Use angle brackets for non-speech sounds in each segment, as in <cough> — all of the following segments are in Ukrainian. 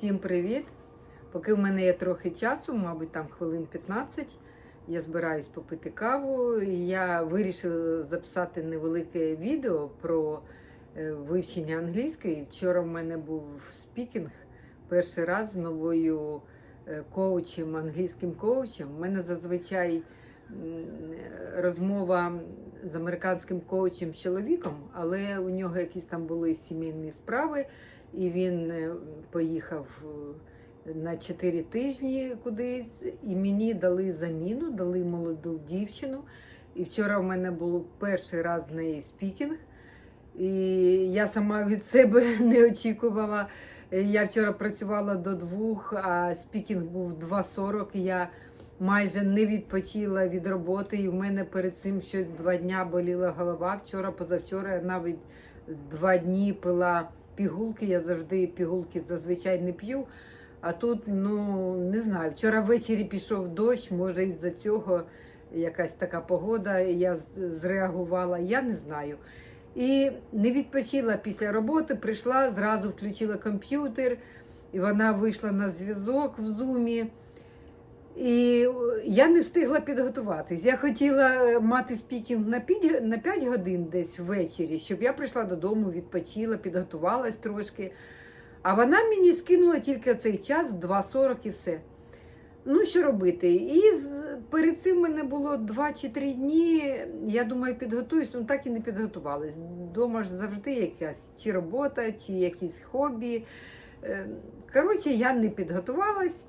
Всім привіт! Поки в мене є трохи часу, мабуть, там хвилин 15, я збираюсь попити каву. І я вирішила записати невелике відео про е, вивчення англійської. Вчора в мене був спікінг перший раз з новою е, коучем, англійським коучем. У мене зазвичай розмова з американським коучем з чоловіком, але у нього якісь там були сімейні справи, і він е, поїхав е, на 4 тижні кудись, і мені дали заміну, дали молоду дівчину. І вчора в мене був перший раз з нею спікінг. І я сама від себе <laughs> не очікувала. Я вчора працювала до двох, а спікінг був 2.40. і Я майже не відпочила від роботи, і в мене перед цим щось два дня боліла голова. Вчора, позавчора я навіть два дні пила пігулки. Я завжди пігулки зазвичай не п'ю. А тут, ну не знаю, вчора ввечері пішов дощ, може із-за цього якась така погода. Я зреагувала, я не знаю. І не відпочила після роботи, прийшла, зразу включила комп'ютер, і вона вийшла на зв'язок в зумі. І я не встигла підготуватись. Я хотіла е, мати спікінг на 5, на 5 годин десь ввечері, щоб я прийшла додому, відпочила, підготувалась трошки. А вона мені скинула тільки цей час, в 2.40 і все. Ну, що робити? І перед цим мене було 2 чи 3 дні. Я думаю, підготуюсь, ну так і не підготувалась. Дома ж завжди якась чи робота, чи якісь хобі. Е, Коротше, я не підготувалась.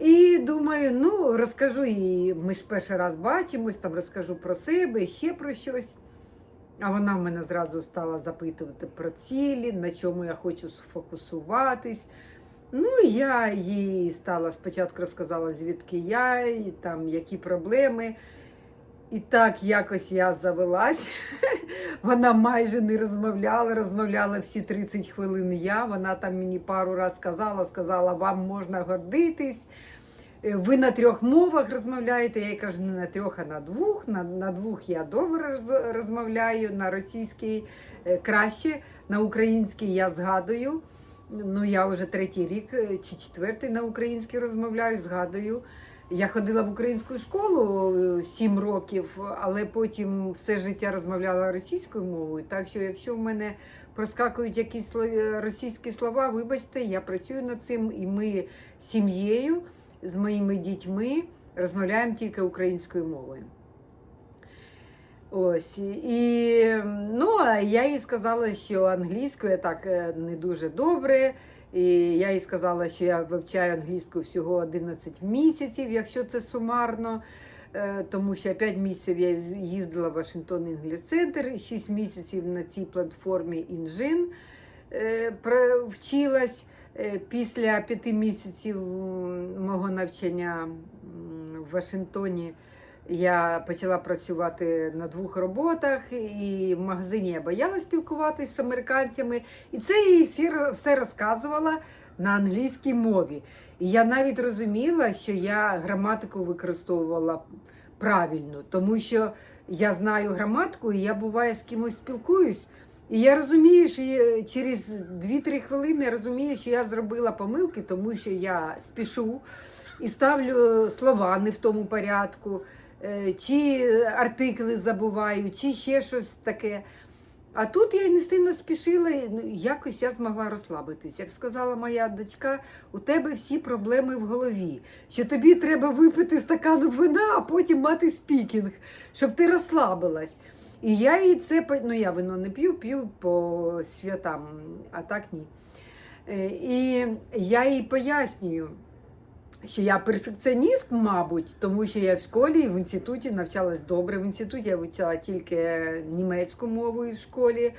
І думаю, ну розкажу їй, ми ж перший раз бачимось, там розкажу про себе, ще про щось. А вона в мене зразу стала запитувати про цілі, на чому я хочу сфокусуватись. Ну, я їй стала спочатку розказала, звідки я, і там які проблеми. І так якось я завелась. <laughs> Вона майже не розмовляла, розмовляла всі 30 хвилин я. Вона там мені пару разів сказала, сказала, вам можна гордитись. Е, Ви на трьох мовах розмовляєте. Я кажу, не на трьох, а на двох. На, на двох я добре розмовляю, на російській е, краще, на українській я згадую. Ну, я вже третій рік е, чи четвертий на українській розмовляю, згадую. Я ходила в українську школу сім років, але потім все життя розмовляла російською мовою. Так що, якщо в мене проскакують якісь російські слова, вибачте, я працюю над цим, і ми сім'єю, з моїми дітьми розмовляємо тільки українською мовою. Ось і ну, я їй сказала, що англійською так е, не дуже добре. І я їй сказала, що я вивчаю англійську всього 11 місяців, якщо це сумарно. Е, Тому що 5 місяців я їздила в Вашингтон English Center, 6 місяців на цій платформі Інжин е, вчилась. Е, Після 5 місяців мого навчання в Вашингтоні я почала працювати на двох роботах, і в магазині я боялась спілкуватися з американцями. І це їй все розказувала на англійській мові. І я навіть розуміла, що я граматику використовувала правильно, тому що я знаю граматику, і я буває з кимось спілкуюсь. І я розумію, що через 2-3 хвилини я розумію, що я зробила помилки, тому що я спішу і ставлю слова не в тому порядку, е, чи артикли забуваю, чи ще щось таке. А тут я не сильно спішила, ну, якось я змогла розслабитись. Як сказала моя дочка, у тебе всі проблеми в голові, що тобі треба випити стакан вина, а потім мати спікінг, щоб ти розслабилась. І я їй це ну я вино не п'ю, п'ю по святам, а так ні. Е, І я їй пояснюю, що я перфекціоніст, мабуть, тому що я в школі і в інституті навчалась добре. В інституті я вивчала тільки німецьку мову і в школі.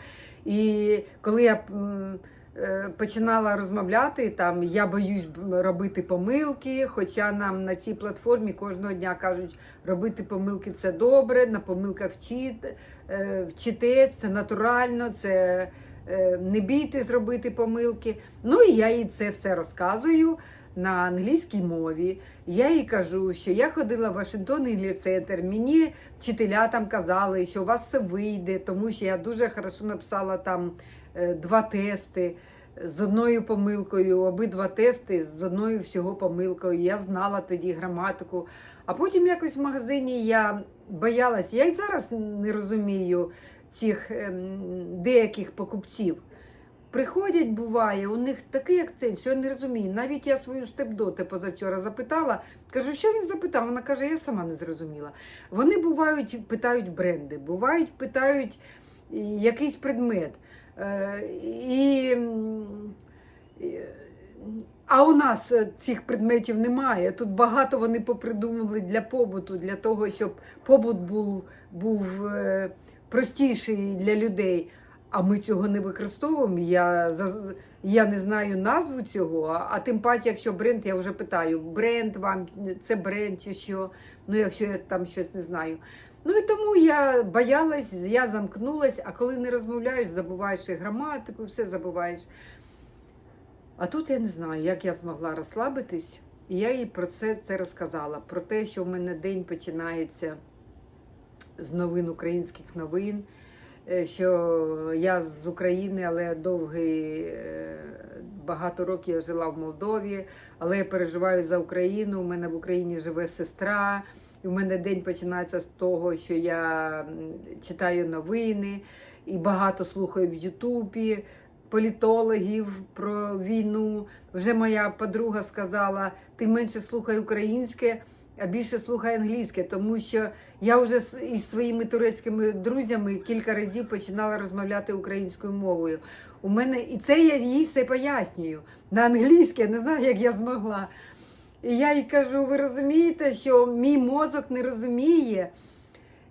І коли я починала розмовляти, там я боюсь робити помилки, хоча нам на цій платформі кожного дня кажуть, робити помилки це добре, на помилках вчит, е, вчитесь, це натурально, це е, не бійте зробити помилки. Ну і я їй це все розказую на англійській мові. Я їй кажу, що я ходила в Вашингтон English Center, Мені вчителя там казали, що у вас все вийде, тому що я дуже хорошо написала там е, два тести. з одною помилкою, обидва тести з одною всього помилкою. Я знала тоді граматику. А потім якось в магазині я боялась, я й зараз не розумію цих ем, деяких покупців. Приходять, буває, у них такий акцент, що я не розумію. Навіть я свою степдоти позавчора запитала, кажу, що він запитав? Вона каже, я сама не зрозуміла. Вони бувають, питають бренди, бувають, питають е, якийсь предмет. Е, І, а у нас е, цих предметів немає. Тут багато вони попридумували для побуту, для того, щоб побут був, був е, простіший для людей. А ми цього не використовуємо. Я, я не знаю назву цього, а, а тим паче, якщо бренд, я вже питаю, бренд вам це бренд чи що, ну якщо я там щось не знаю. Ну і тому я боялась, я замкнулась, а коли не розмовляєш, забуваєш і граматику, все забуваєш. А тут я не знаю, як я змогла розслабитись, і я їй про це, це розказала. Про те, що в мене день починається з новин українських новин, е, що я з України, але довгий е, багато років я жила в Молдові, але я переживаю за Україну. У мене в Україні живе сестра. І в мене день починається з того, що я читаю новини і багато слухаю в Ютубі політологів про війну. Вже моя подруга сказала: ти менше слухай українське, а більше слухай англійське, тому що я вже із своїми турецькими друзями кілька разів починала розмовляти українською мовою. У мене і це я їй все пояснюю на англійське, не знаю, як я змогла. І я їй кажу: ви розумієте, що мій мозок не розуміє,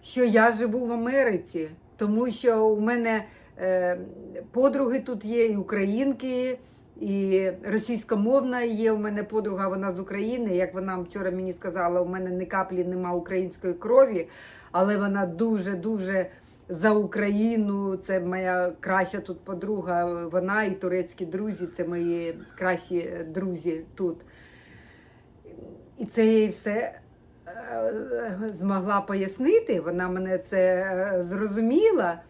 що я живу в Америці, тому що у мене е, подруги тут є, і українки, і російськомовна є. У мене подруга, вона з України. Як вона вчора мені сказала, у мене ні каплі нема української крові, але вона дуже-дуже за Україну. Це моя краща тут подруга. Вона і турецькі друзі, це мої кращі друзі тут. І це я все е, змогла пояснити. Вона мене це е, зрозуміла.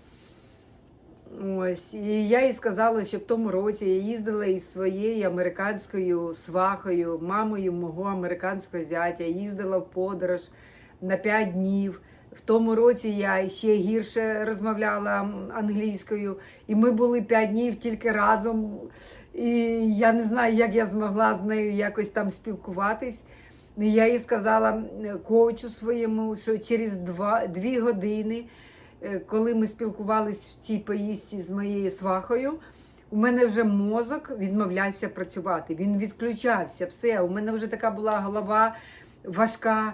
Ось, і я їй сказала, що в тому році я їздила із своєю американською свахою, мамою мого американського зятя, їздила в подорож на 5 днів. В тому році я ще гірше розмовляла англійською, і ми були 5 днів тільки разом. І я не знаю, як я змогла з нею якось там спілкуватись. Я їй сказала е, коучу своєму, що через два, дві години, е, коли ми спілкувалися в цій поїздці з моєю свахою, у мене вже мозок відмовлявся працювати. Він відключався. Все, у мене вже така була голова важка.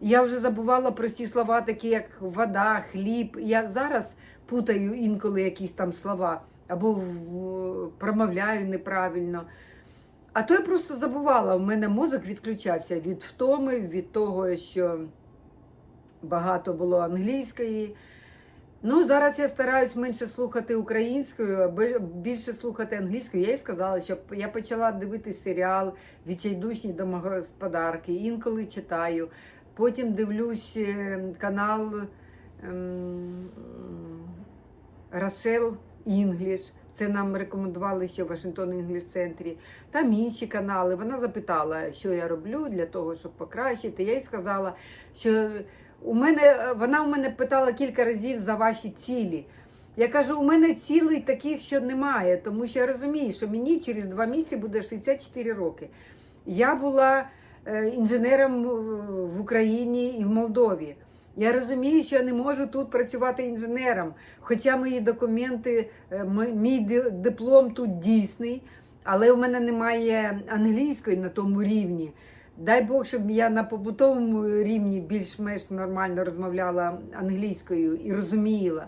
Я вже забувала прості слова, такі як вода, хліб. Я зараз путаю інколи якісь там слова або промовляю неправильно. А то я просто забувала, у мене мозок відключався від втоми, від того, що багато було англійської. Ну, зараз я стараюсь менше слухати українською, а більше слухати англійською. Я їй сказала, що я почала дивитися серіал Відчайдушні домогосподарки, інколи читаю. Потім дивлюсь е, канал ем, Рашел Інгліш. Це нам рекомендували ще в Вашингтон Інгліш центрі. Там інші канали. Вона запитала, що я роблю для того, щоб покращити. Я їй сказала, що у мене вона у мене питала кілька разів за ваші цілі. Я кажу, у мене цілей таких, що немає, тому що я розумію, що мені через два місяці буде 64 роки. Я була е, інженером в Україні і в Молдові. Я розумію, що я не можу тут працювати інженером, хоча мої документи, е, мій диплом тут дійсний, але у мене немає англійської на тому рівні. Дай Бог, щоб я на побутовому рівні більш-менш нормально розмовляла англійською і розуміла.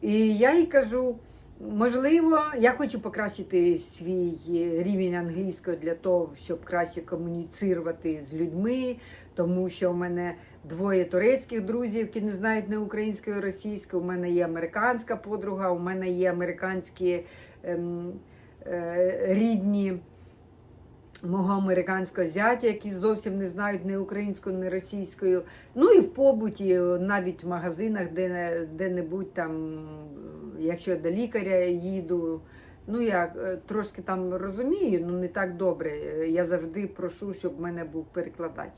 І я їй кажу, можливо, я хочу покращити свій е, рівень англійської для того, щоб краще комуніцирувати з людьми, тому що у мене двоє турецьких друзів, які не знають не української, а російської. У мене є американська подруга, у мене є американські ем, е, рідні мого американського зятя, які зовсім не знають ні українською, ні російською. Ну і в побуті, навіть в магазинах, де, де-небудь там, якщо я до лікаря їду, Ну, я е, трошки там розумію, ну не так добре. Я завжди прошу, щоб в мене був перекладач.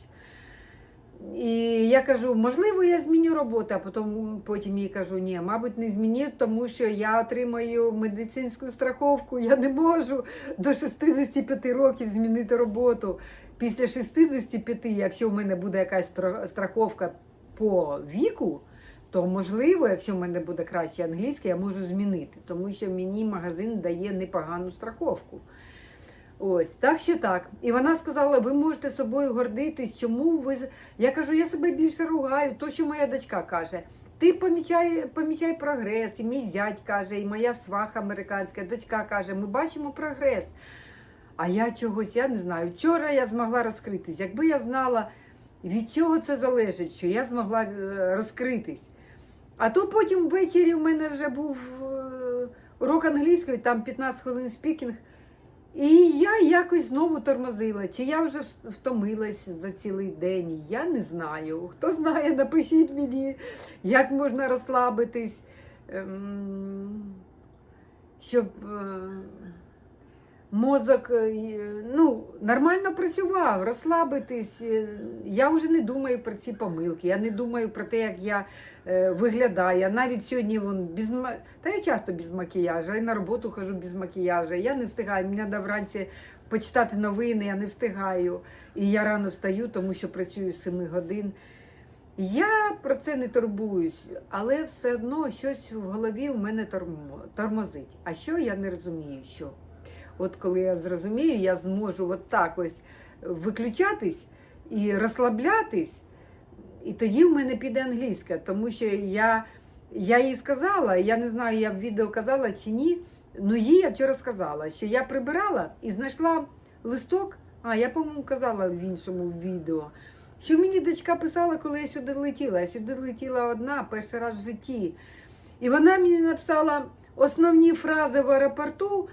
І я кажу, можливо, я зміню роботу, а потім, потім їй кажу, ні, мабуть, не зміню, тому що я отримаю медицинську страховку, я не можу до 65 років змінити роботу. Після 65, якщо в мене буде якась стра- страховка по віку, то можливо, якщо в мене буде краще англійська, я можу змінити, тому що мені магазин дає непогану страховку. Ось, так що так. І вона сказала, ви можете собою гордитись, чому ви. Я кажу, я себе більше ругаю, то, що моя дочка каже. Ти помічай, помічай прогрес, і мій зять каже, і моя сваха американська дочка каже, ми бачимо прогрес. А я чогось, я не знаю. Вчора я змогла розкритись. Якби я знала, від чого це залежить, що я змогла е, розкритись. А то потім ввечері у мене вже був е, урок англійської, там 15 хвилин спікінг. І я якось знову тормозила. Чи я вже втомилась за цілий день? Я не знаю. Хто знає, напишіть мені, як можна розслабитись, ем, щоб е, мозок е, ну, нормально працював, розслабитись. Е, Я вже не думаю про ці помилки, я не думаю про те, як я е, виглядаю. Я навіть сьогодні вон, без та я часто без макіяжу, і на роботу хожу без макіяжу. Я не встигаю. Мені треба вранці почитати новини, я не встигаю. І я рано встаю, тому що працюю 7 годин. Я про це не турбуюсь, але все одно щось в голові у мене тормо- тормозить. А що я не розумію, що? От коли я зрозумію, я зможу от так ось виключатись і розслаблятись, і тоді в мене піде англійська, тому що я, я їй сказала, я не знаю, я в відео казала чи ні. Ну їй я вчора сказала, що я прибирала і знайшла листок. А я, по-моєму, казала в іншому відео. Що мені дочка писала, коли я сюди летіла. Я сюди летіла одна перший раз в житті. І вона мені написала основні фрази в аеропорту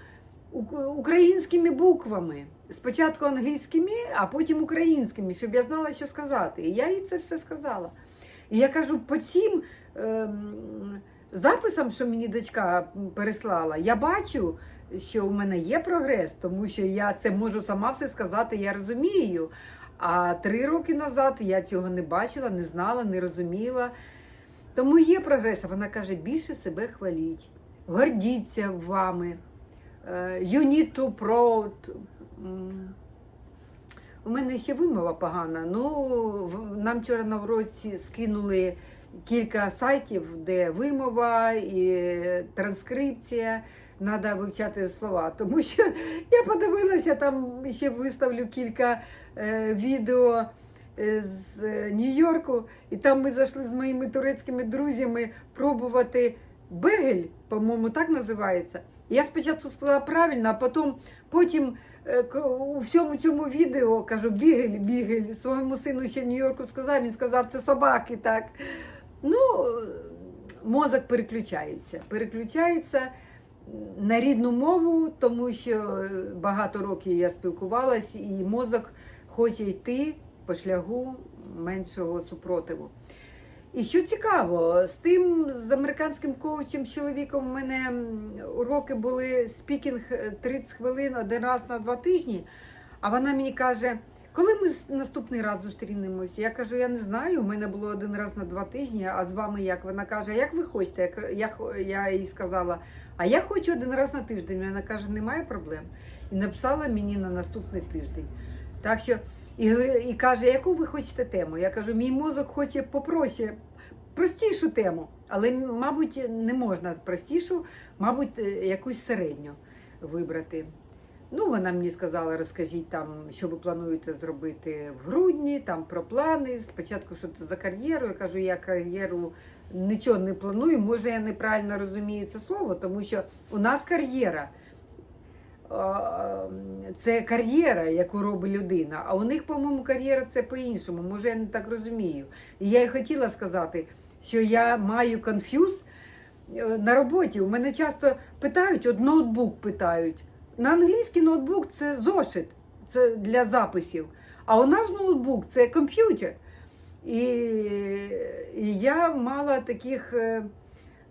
українськими буквами. Спочатку англійськими, а потім українськими, щоб я знала, що сказати. І я їй це все сказала. І я кажу, по цим ем, записам, що мені дочка переслала, я бачу, що у мене є прогрес, тому що я це можу сама все сказати, я розумію. А три роки назад я цього не бачила, не знала, не розуміла. Тому є прогрес. Вона каже, більше себе хваліть, гордіться вами. Е, You need to proud. У мене ще вимова погана. Ну, нам вчора на уроці скинули кілька сайтів, де вимова і транскрипція. Треба вивчати слова. Тому що <laughs> я подивилася, там ще виставлю кілька е, відео е, з Нью-Йорку, і там ми зайшли з моїми турецькими друзями пробувати бегель, по-моєму, так називається. Я спочатку сказала правильно, а потім, потім е, у всьому цьому відео кажу бігель, бігель. Своєму сину ще в Нью-Йорку сказав, він сказав, це собаки так. Ну, мозок переключається. Переключається на рідну мову, тому що багато років я спілкувалась, і мозок хоче йти по шляху меншого супротиву. І що цікаво, з тим з американським коучем чоловіком у мене уроки були спікінг е, 30 хвилин один раз на два тижні. А вона мені каже, коли ми наступний раз зустрінемось? Я кажу, я не знаю. У мене було один раз на два тижні, а з вами як? Вона каже, як ви хочете? Я я їй сказала, а я хочу один раз на тиждень. Вона каже, немає проблем. І написала мені на наступний тиждень. Так що і, і каже, яку ви хочете тему? Я кажу, мій мозок хоче попроще, простішу тему, але, мабуть, не можна простішу, мабуть, е, якусь середню вибрати. Ну, вона мені сказала, розкажіть там, що ви плануєте зробити в грудні, там про плани. Спочатку, що це за кар'єру. Я кажу, я кар'єру нічого не планую. Може, я неправильно розумію це слово, тому що у нас кар'єра. Це кар'єра, яку робить людина. А у них, по-моєму, кар'єра це по-іншому. Може, я не так розумію. І я й хотіла сказати, що я маю конфюз е, на роботі. У мене часто питають, от ноутбук питають. На англійський ноутбук це зошит, це для записів. А у нас ноутбук це комп'ютер. І, я мала таких е,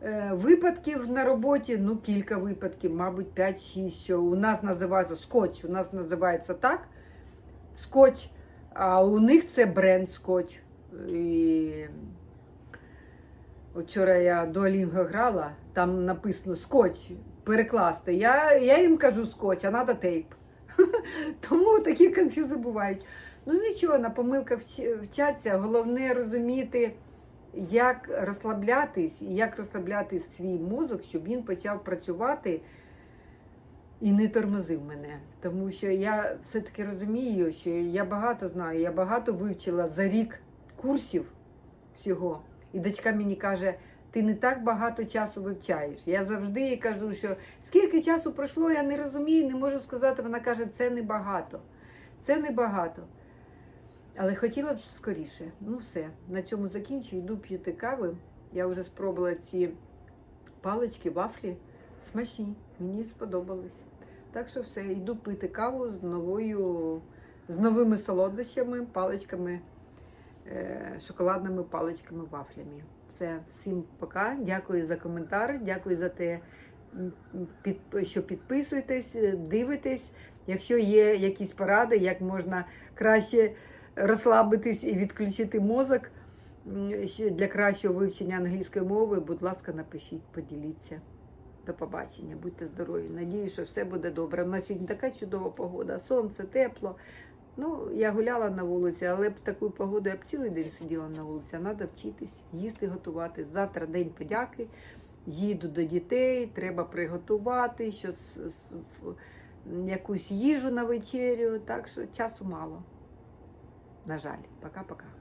Е, Випадків на роботі, ну кілька випадків, мабуть, 5-6, що у нас називається скотч, у нас називається так. Скотч, а у них це бренд скотч. І вчора я до Алінго грала, там написано скотч перекласти. Я, я їм кажу скотч, а треба тейп. <laughs> Тому такі конфюзи бувають. Ну нічого, на помилках вчаться. Головне розуміти, як розслаблятись і як розслабляти свій мозок, щоб він почав працювати і не тормозив мене. Тому що я все-таки розумію, що я багато знаю, я багато вивчила за рік курсів всього. І дочка мені каже, ти не так багато часу вивчаєш. Я завжди їй кажу, що скільки часу пройшло, я не розумію, не можу сказати. Вона каже, це небагато. Це небагато. Але хотіла б скоріше. Ну все, на цьому закінчую. Йду п'юти кави. Я вже спробувала ці палички, вафлі. Смачні, мені сподобались. Так що все, йду пити каву з новою, з новими солодощами, паличками, шоколадними паличками, вафлями. Все, всім пока. Дякую за коментар, дякую за те, що підписуєтесь, е, дивитесь. Якщо є якісь поради, як можна краще розслабитись і відключити мозок для кращого вивчення англійської мови, будь ласка, напишіть, поділіться. До побачення, будьте здорові. Надію, що все буде добре. У нас сьогодні така чудова погода, сонце, тепло. Ну, я гуляла на вулиці, але б таку погоду я б цілий день сиділа на вулиці. Треба вчитись, їсти, готувати. Завтра день подяки. Їду до дітей, треба приготувати щось, якусь їжу на вечерю. Так що часу мало. На жаль, пока-пока.